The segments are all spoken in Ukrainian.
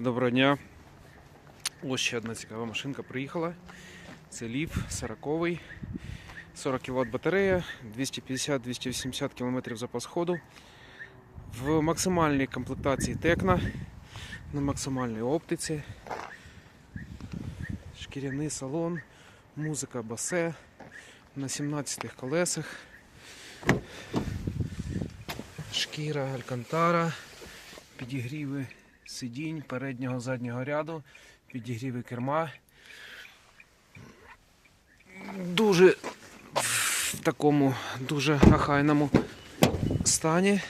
Доброго дня. Ось ще одна цікава машинка приїхала. Це Leaf 40 40 кВт батарея, 250-280 км запас ходу. В максимальній комплектації Текна, на максимальній оптиці. Шкіряний салон, музика басе на 17 колесах. Шкіра Алькантара, підігріви сидінь переднього заднього ряду, підігріви керма. Дуже в такому дуже ахайному стані.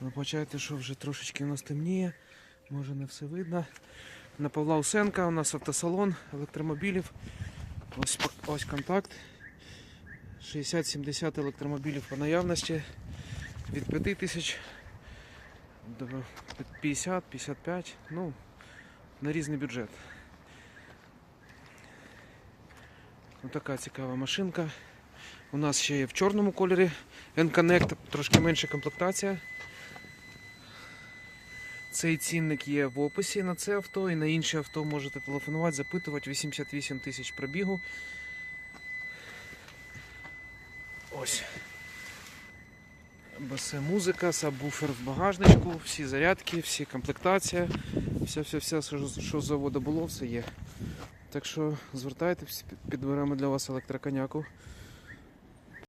Ви бачите, що вже трошечки у нас темніє, може не все видно. На Павла Усенка у нас автосалон електромобілів. Ось, ось контакт. 60-70 електромобілів по наявності. Від 5 тисяч 50-55, ну, на різний бюджет. Ось така цікава машинка. У нас ще є в чорному кольорі N-Connect, трошки менша комплектація. Цей цінник є в описі на це авто і на інші авто можете телефонувати, запитувати 88 тисяч пробігу. Ось. Басе музика, сабвуфер в багажничку, всі зарядки, всі комплектація, все, все, все, що, що з заводу було, все є. Так що звертайтеся, підберемо для вас електроконяку.